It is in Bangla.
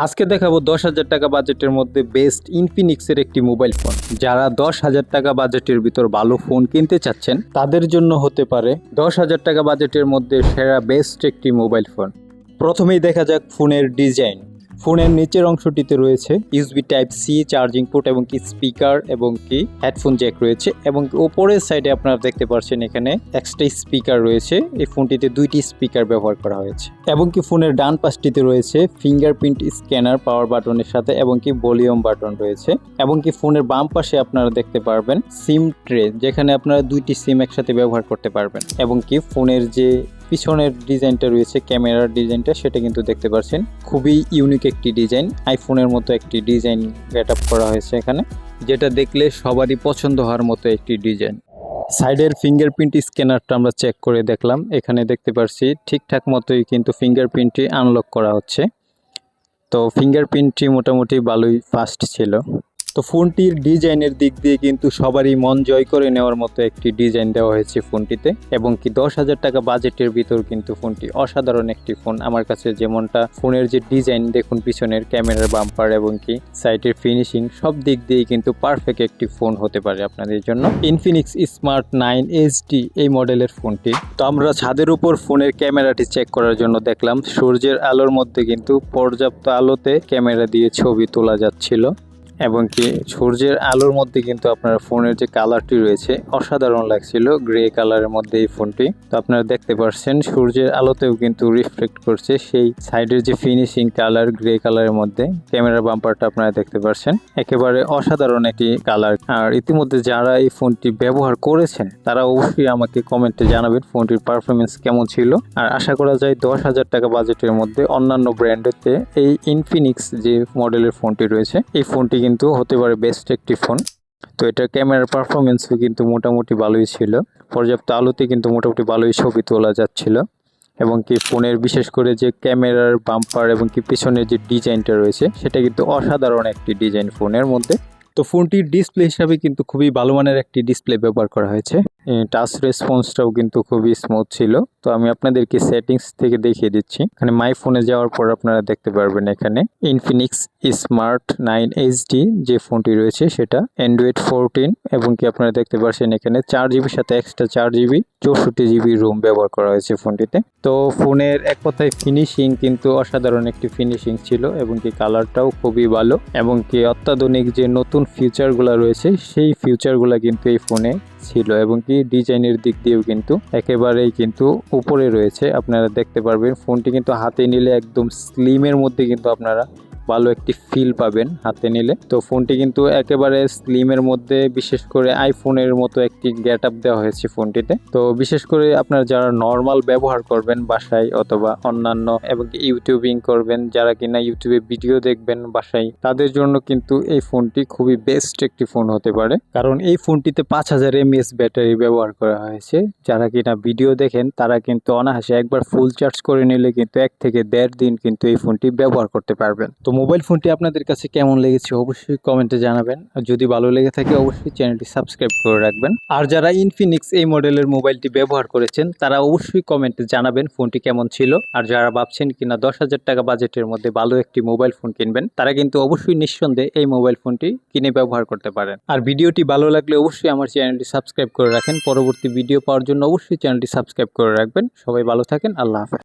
আজকে দেখাবো দশ হাজার টাকা বাজেটের মধ্যে বেস্ট ইনফিনিক্সের একটি মোবাইল ফোন যারা দশ হাজার টাকা বাজেটের ভিতর ভালো ফোন কিনতে চাচ্ছেন, তাদের জন্য হতে পারে দশ হাজার টাকা বাজেটের মধ্যে সেরা বেস্ট একটি মোবাইল ফোন প্রথমেই দেখা যাক ফোনের ডিজাইন ফোনের নিচের অংশটিতে রয়েছে USB type C charging port এবং কি স্পিকার এবং কি হেডফোন জ্যাক রয়েছে এবং ওপরের সাইডে আপনারা দেখতে পাচ্ছেন এখানে এক্সট্রা স্পিকার রয়েছে। এই ফোনটিতে দুইটি স্পিকার ব্যবহার করা হয়েছে। এবং কি ফোনের ডান পাশটিতে রয়েছে ফিঙ্গারপ্রিন্ট স্ক্যানার, পাওয়ার বাটনের সাথে এবং কি ভলিউম বাটন রয়েছে। এবং কি ফোনের বাম পাশে আপনারা দেখতে পারবেন সিম ট্রে, যেখানে আপনারা দুইটি সিম একসাথে ব্যবহার করতে পারবেন। এবং কি ফোনের যে পিছনের ডিজাইনটা রয়েছে, ক্যামেরার ডিজাইনটা, সেটা কিন্তু দেখতে পাচ্ছেন খুবই ইউনিক একটি ডিজাইন আইফোনের মতো একটি ডিজাইন গেট করা হয়েছে এখানে, যেটা দেখলে সবারই পছন্দ হওয়ার মতো একটি ডিজাইন। সাইডের ফিঙ্গারপ্রিন্ট স্ক্যানারটা আমরা চেক করে দেখলাম, এখানে দেখতে পাচ্ছি ঠিকঠাক মতোই কিন্তু ফিঙ্গারপ্রিন্টটি আনলক করা হচ্ছে। তো ফিঙ্গারপ্রিন্টটি মোটামুটি ভালোই ফাস্ট ছিল। তো ফোনটির ডিজাইনের দিক দিয়ে কিন্তু সবারই মন জয় করে নেওয়ার মতো একটি ডিজাইন দেওয়া হয়েছে ফোনটিতে এবং কি দশ হাজার টাকা বাজেটের ভিতর কিন্তু ফোনটি অসাধারণ একটি ফোন। আমার কাছে যেমনটা ফোনের যে ডিজাইন, দেখুন পিছনের ক্যামেরার বাম্পার এবং কি সাইটের ফিনিশিং, সব দিক দিয়ে কিন্তু পারফেক্ট একটি ফোন হতে পারে আপনাদের জন্য। ইনফিনিক্স স্মার্ট নাইন এইচডি এই মডেলের ফোনটি। তো আমরা ছাদের উপর ফোনের ক্যামেরাটি চেক করার জন্য দেখলাম, সূর্যের আলোর মধ্যে কিন্তু পর্যাপ্ত আলোতে ক্যামেরা দিয়ে ছবি তোলা যাচ্ছিল। এবং কি সূর্যের আলোর মধ্যে কিন্তু আপনার ফোনের যে কালারটি রয়েছে, অসাধারণ লাগছিল গ্রে কালারের মধ্যে এই ফোনটি। তো আপনারা দেখতে পাচ্ছেন সূর্যের আলোতেও কিন্তু রিফ্লেক্ট করছে সেই সাইডের যে ফিনিশিং কালার গ্রে কালারের মধ্যে। ক্যামেরা বাম্পারটা আপনারা দেখতে পাচ্ছেন একেবারে অসাধারণ একটি কালার আর ইতিমধ্যে যারা এই ফোনটি ব্যবহার করেছেন, তারা অবশ্যই আমাকে কমেন্টে জানাবেন ফোনটির পারফরমেন্স কেমন ছিল। আর আশা করা যায় দশ হাজার টাকা বাজেটের মধ্যে অন্যান্য ব্র্যান্ডেতে এই ইনফিনিক্স যে মডেলের ফোনটি রয়েছে, এই ফোনটি কিন্তু হতে পারে বেস্ট একটি ফোন তো এটার ক্যামেরার পারফরমেন্সও কিন্তু মোটামুটি ভালোই ছিল। পর্যাপ্ত আলোতে কিন্তু মোটামুটি ভালোই ছবি তোলা যাচ্ছিল। এবং কি ফোনের বিশেষ করে যে ক্যামেরার বাম্পার এবং কি পিছনের যে ডিজাইনটা রয়েছে, সেটা কিন্তু অসাধারণ একটি ডিজাইন ফোনের মধ্যে। তো ফোনটির ডিসপ্লে হিসাবে কিন্তু খুবই ভালো মানের একটি ডিসপ্লে ব্যবহার করা হয়েছে। টাচ রেসপন্সটাও কিন্তু খুবই স্মুথ ছিল। তো আমি আপনাদেরকে সেটিংস থেকে দেখিয়ে দিচ্ছি। এখানে মাই ফোনে যাওয়ার পর আপনারা দেখতে পারবেন এখানে ইনফিনিক্স স্মার্ট নাইন এইচডি যে ফোনটি রয়েছে সেটা অ্যান্ড্রয়েড ফোরটিন এবং কি আপনারা দেখতে পাচ্ছেন এখানে চার জিবির সাথে এক্সট্রা চার জিবি চৌষট্টি জিবি রুম ব্যবহার করা হয়েছে ফোনটিতে তো ফোনের এক কথায় ফিনিশিং কিন্তু অসাধারণ একটি ফিনিশিং ছিল এবং কি কালারটাও খুবই ভালো এবং কি অত্যাধুনিক যে নতুন ফিচারগুলো রয়েছে, সেই ফিচারগুলো কিন্তু এই ফোনে ছিল এবং কি ডিজাইনের দিক দিয়েও কিন্তু একেবারেই কিন্তু উপরে রয়েছে। আপনারা দেখতে পারবেন, ফোনটি কিন্তু হাতে নিলে একদম স্লিমের মধ্যে কিন্তু আপনারা ভালো একটি ফিল পাবেন হাতে নিলে। তো ফোনটি কিন্তু একেবারে স্লিমের মধ্যে, বিশেষ করে আইফোনের মতো একটি গেট আপ দেওয়া হয়েছে ফোনটিতে। তো বিশেষ করে আপনার যারা নর্মাল ব্যবহার করবেন বাসায় অথবা অন্যান্য এবং ইউটিউবিং করবেন, যারা কিনা ইউটিউবে ভিডিও দেখবেন বাসায়, তাদের জন্য কিন্তু এই ফোনটি খুবই বেস্ট একটি ফোন হতে পারে। কারণ এই ফোনটিতে পাঁচ হাজার এমএস ব্যাটারি ব্যবহার করা হয়েছে। যারা কিনা ভিডিও দেখেন, তারা কিন্তু অনায়াসে একবার ফুল চার্জ করে নিলে কিন্তু এক থেকে দেড় দিন কিন্তু এই ফোনটি ব্যবহার করতে পারবেন। তো মোবাইল ফোনটি আপনাদের কাছে কেমন লেগেছে অবশ্যই কমেন্টে জানাবেন। আর যদি ভালো লেগে থাকে, অবশ্যই চ্যানেলটি সাবস্ক্রাইব করে রাখবেন। আর যারা ইনফিনিক্স এই মডেলের মোবাইলটি ব্যবহার করেছেন, তারা অবশ্যই কমেন্টে জানাবেন ফোনটি কেমন ছিল। আর যারা ভাবছেন কিনা দশ হাজার টাকা বাজেটের মধ্যে ভালো একটি মোবাইল ফোন কিনবেন, তারা কিন্তু অবশ্যই নিঃসন্দেহে এই মোবাইল ফোনটি কিনে ব্যবহার করতে পারেন। আর ভিডিওটি ভালো লাগলে অবশ্যই আমার চ্যানেলটি সাবস্ক্রাইব করে রাখেন। পরবর্তী ভিডিও পাওয়ার জন্য অবশ্যই চ্যানেলটি সাবস্ক্রাইব করে রাখবেন। সবাই ভালো থাকেন, আল্লাহ হাফেজ।